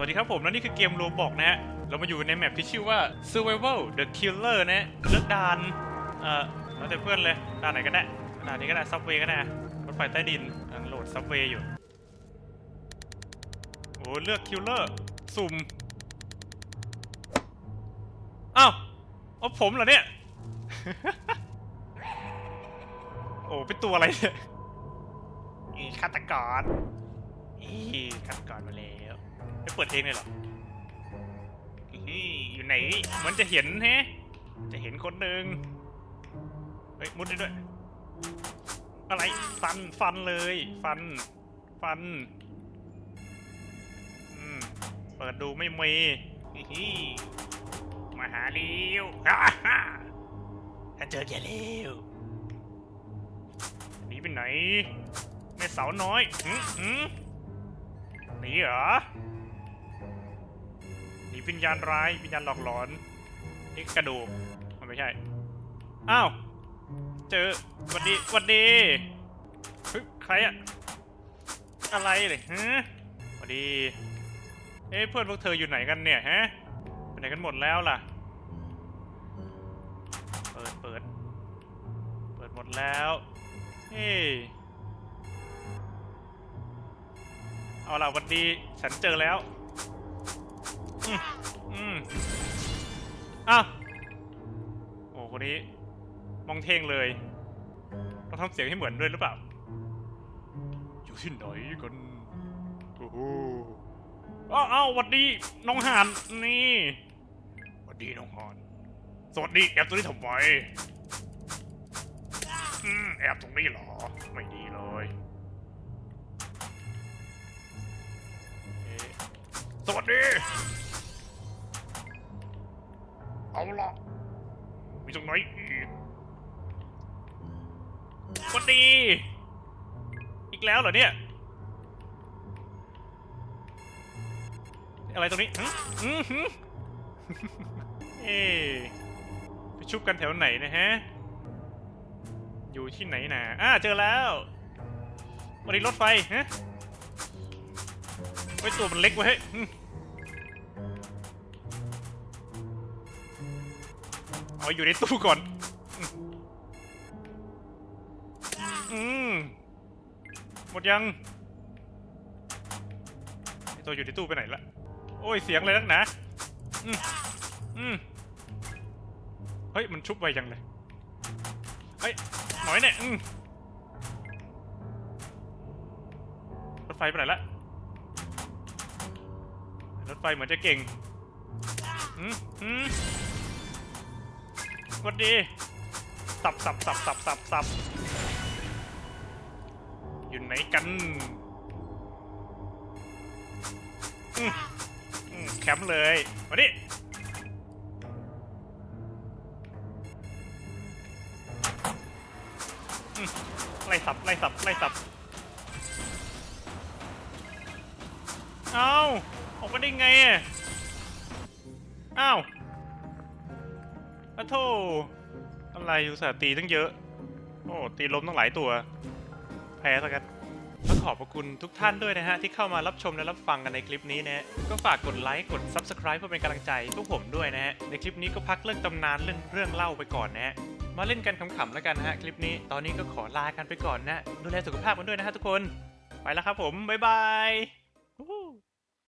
สวัสดีครับผมและนี่คือเกมโรบอกนะฮะ เรามาอยู่ในแมปที่ชื่อว่า Survival the Killer นะฮะเลือกด่าน เอ่อแล้วแต่เพื่อนเลยด่านไหนก็ได้ด่านนี้ก็ได้ซับเวย์ก็ได้รถไฟใต้ดินกำลังโหลดซับเวย์อยู่ โอ้เลือก Killer สุ่มอ้าวเอาผมเหรอเนี่ย โอ้เป็นตัวอะไรเนี่ยอีฆาตกรอีฆาตกรมาแล้ว ไม่เปิดเพลงเลยเหรออีอยู่ไหนมือนจะเห็นแฮะ จะเห็นคนหนึ่งเฮ้ยมุดได้ด้วย อะไร ฟัน ฟันเลย ฟัน ฟัน อืม เปิดดูไม่มีฮิฮิมาหาเร็วฮ่าฮ่าถ้าเจอแกเร็วหนีไปไหนแม่สาวน้อยหืมหืมหนีเหรอ หนีวิญญาณร้ายวิญญาณหลอกหลอนนี่กระดูกมันไม่ใช่ อ้าว เจอวันดีวันดีใครอะอะไรเลยฮะวันดีเอ้เพื่อนพวกเธออยู่ไหนกันเนี่ยฮะไปไหนกันหมดแล้วล่ะ เปิดเปิด เปิดหมดแล้วเฮ้เอาล่ะวันดีฉันเจอแล้ว อืมอืมอ้าวโอ้คนนี้ มองเท่งเลยต้องทำเสียงให้เหมือนด้วยหรือเปล่า อยู่ที่ไหนกันโอ้โหอ้าวอ้าวหวัดดีน้องหานนี่หวัดดีน้องหานสวัสดีแอบตรงนี้ทำไมอืมแอบตรงนี้เหรอ ไม่ดีเลยเอ๊ะสวัสดี เอาละมีตรงไหนอีกสวัสดี อีกแล้วเหรอเนี่ย อะไรตรงนี้หึอือหือเอ๊ะไปชุบกันแถวไหนนะฮะ อยู่ที่ไหนนะอ่าเจอแล้ววันนี้รถไฟฮะไว้ยตัวมันเล็กไว้ยเฮ้ย มเอาอยู่ในตู้ก่อน อืมหมดยังไอตัวอยู่ในตู้ไปไหนละโอ้ยเสียงอะไรนักหนาอืมอืมเฮ้ย มันชุบไวจังเลยเฮ้ยหน่อยเนี่ยอืมรถไฟไปไหนละรถไฟเหมือนจะเก่งอืมอืม สวัสดีสับสับสับสับสับสับอยู่ไหนกันอืมแคมป์เลยมาดิไล่สับไล่สับไล่สับเอาออกมาได้ไงอ้าว อะโธ่อะไรอุตส่าห์ตีตั้งเยอะ โอ้ตีล้มตั้งหลายตัว แพ้ซะกันก็ขอบพระคุณทุกท่านด้วยนะฮะ ที่เข้ามารับชมและรับฟังกันในคลิปนี้นะฮะ ก็ฝากกดไลค์กด Subscribe เพื่อเป็นกำลังใจพวกผมด้วยนะฮะ ในคลิปนี้ก็พักเรื่องตำนานเรื่องเรื่องเล่าไปก่อนนะฮะ มาเล่นกันขำๆแล้วกันนะฮะ คลิปนี้ตอนนี้ก็ขอลากันไปก่อนนะ ดูแลสุขภาพกันด้วยนะฮะทุกคน ไปแล้วครับผม บ๊ายบาย